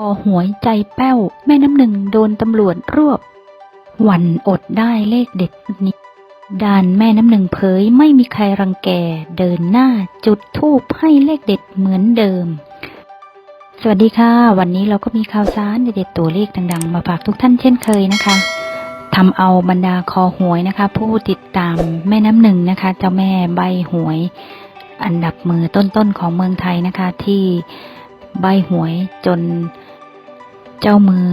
พอหวยใจแป้ว แม่น้ำหนึ่งโดนตำรวจรวบ วันอดได้เลขเด็ดนี้ด่านแม่น้ำหนึ่งเผยไม่มีใครรังแกเดินหน้าจุดทูบให้เลขเด็ดเหมือนเดิม สวัสดีค่ะ วันนี้เราก็มีข่าวสารเด็ดตัวเลขดังๆ มาฝากทุกท่านเช่นเคยนะคะทำเอาบรรดาคอหวยนะคะ ผู้ติดตามแม่น้ำหนึ่งนะคะ เจ้าแม่ใบหวย อันดับมือต้นๆของเมืองไทยนะคะที่ใบหวยจน เจ้ามือ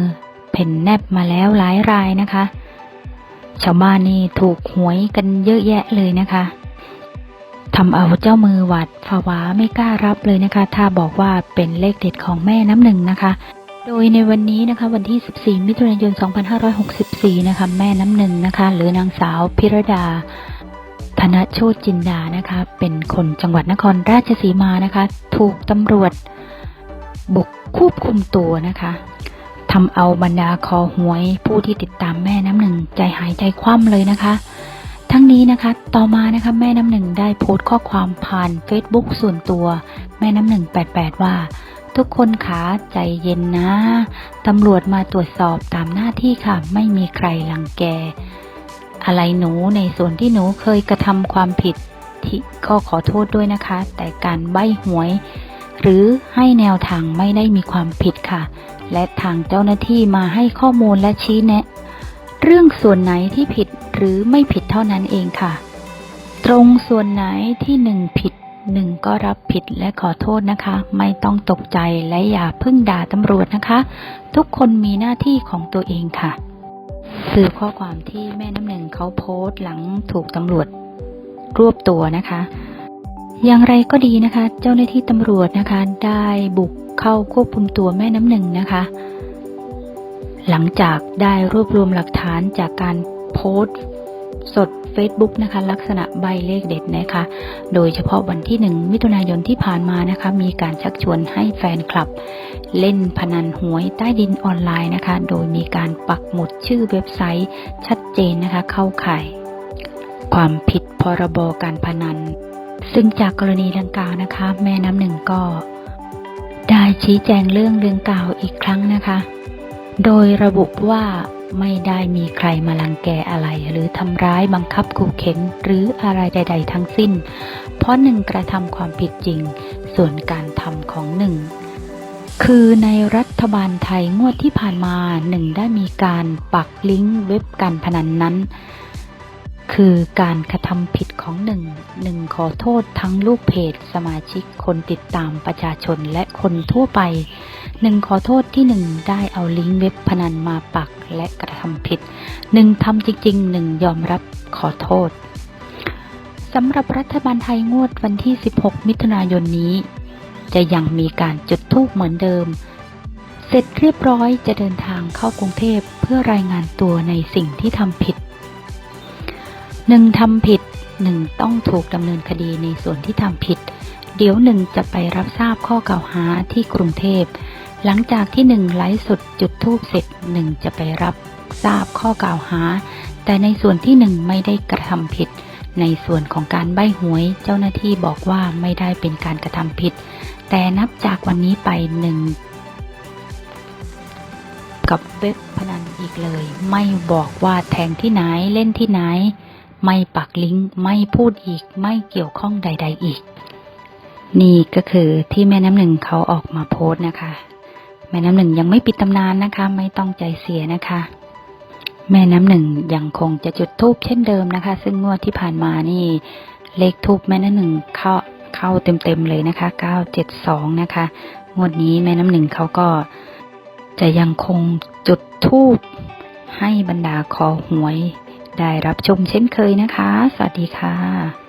เพ่นแนบมาแล้วหลายรายนะคะ ชาวบ้านนี่ถูกหวยกันเยอะแยะเลยนะคะทำเอาเจ้ามือหวัดผวาไม่กล้ารับเลยนะคะ ถ้าบอกว่าเป็นเลขเด็ดของแม่น้ำหนึ่งนะคะ โดยในวันนี้นะคะ วันที่ 14 มิถุนายน 2564 นะคะ แม่น้ำหนึ่งนะคะ หรือนางสาวพิรดาธนโชตจินดานะคะ เป็นคนจังหวัดนครราชสีมานะคะ ถูกตำรวจบุกควบคุมตัวนะคะ ทำเอาบรรดาคอหวย ผู้ที่ติดตามแม่น้ำหนึ่งใจหายใจคว่ำเลยนะคะ ทั้งนี้นะคะ ต่อมานะคะแม่น้ำหนึ่งได้โพสต์ข้อความผ่าน Facebook ส่วนตัว แม่น้ำหนึ่ง88 ว่า ทุกคนขาใจเย็นนะตำรวจมาตรวจสอบตามหน้าที่ค่ะ ไม่มีใครลังแก อะไรหนูในส่วนที่หนูเคยกระทำความผิดที่ก็ขอโทษด้วยนะคะ แต่การใบหวย หรือให้แนวทางไม่ได้มีความผิดค่ะ และทางเจ้าหน้าที่มาให้ข้อมูลและชี้แนะ เรื่องส่วนไหนที่ผิดหรือไม่ผิดเท่านั้นเองค่ะ ตรงส่วนไหนที่หนึ่งผิดหนึ่งก็รับผิดและขอโทษนะคะ ไม่ต้องตกใจและอย่าพิ่งด่าตำรวจนะคะ ทุกคนมีหน้าที่ของตัวเองค่ะ คือข้อความที่แม่น้ำหนึ่งเขาโพสต์หลังถูกตำรวจรวบตัวนะคะ อย่างไรก็ดีนะคะ เจ้าหน้าที่ตำรวจนะคะ ได้บุกเข้าควบคุมตัวแม่น้ำหนึ่งนะคะ หลังจากได้รวบรวมหลักฐานจากการโพสต์สด Facebook นะคะ ลักษณะใบเลขเด็ดนะคะ โดยเฉพาะวันที่หนึ่งมิถุนายนที่ผ่านมานะคะ มีการชักชวนให้แฟนคลับ เล่นพนันหวยใต้ดินออนไลน์นะคะ โดยมีการปักหมุดชื่อเว็บไซต์ชัดเจนนะคะ เข้าข่าย ความผิดพรบการพนัน ซึ่งจากกรณีดังกล่าวนะคะ แม่น้ำหนึ่งก็ ได้ชี้แจงเรื่องเรื่องกล่าวอีกครั้งนะคะ โดยระบุว่าไม่ได้มีใครมาลังแกอะไร หรือทำร้ายบังคับขู่เข็นหรืออะไรใด ๆ ทั้งสิ้น เพราะหนึ่งกระทำความผิดจริง ส่วนการทำของหนึ่งคือในรัฐบาลไทยงวดที่ผ่านมาหนึ่งได้มีการปักลิงก์เว็บการพนันนั้น คือการกระทำผิดของหนึ่งหนึ่งขอโทษทั้งลูกเพจสมาชิกคนติดตามประชาชนและคนทั่วไปหนึ่งขอโทษที่หนึ่งได้เอาลิงก์เว็บพนันมาปักและกระทำผิดหนึ่งทำจริงๆหนึ่งยอมรับขอโทษสำหรับรัฐบาลไทยงวดวันที่ 16 มิถุนายนนี้ จะยังมีการจุดธูปเหมือนเดิม เสร็จเรียบร้อยจะเดินทางเข้ากรุงเทพเพื่อรายงานตัวในสิ่งที่ทำผิด หนึ่งทำผิดหนึ่งต้องถูกดำเนินคดีในส่วนที่ทำผิด เดี๋ยวหนึ่งจะไปรับทราบข้อกล่าวหาที่กรุงเทพ หลังจากที่หนึ่งไลฟ์สดจุดทูบเสร็จหนึ่งจะไปรับทราบข้อกล่าวหา แต่ในส่วนที่หนึ่งไม่ได้กระทำผิด ในส่วนของการใบหวยเจ้าหน้าที่บอกว่าไม่ได้เป็นการกระทำผิด แต่นับจากวันนี้ไปหนึ่งกับเว็บพนันอีกเลย ไม่บอกว่าแทงที่ไหนเล่นที่ไหน ไม่ปักลิงก์ไม่พูดอีก ไม่เกี่ยวข้องใด ๆอีก นี่ก็คือที่แม่น้ำหนึ่งเขาออกมาโพสต์นะคะ แม่น้ำหนึ่งยังไม่ปิดตำนานนะคะ ไม่ต้องใจเสียนะคะ แม่น้ำหนึ่งยังคงจะจุดทูบเช่นเดิมนะคะ ซึ่งงวดที่ผ่านมานี่เลขทูบแม่น้ำหนึ่งเข้าเข้าเต็มๆเลยนะคะ 972 นะคะ งวดนี้แม่น้ำหนึ่งเขาก็จะยังคงจุดทูบให้บรรดาคอหวย ได้รับชมเช่นเคยนะคะ สวัสดีค่ะ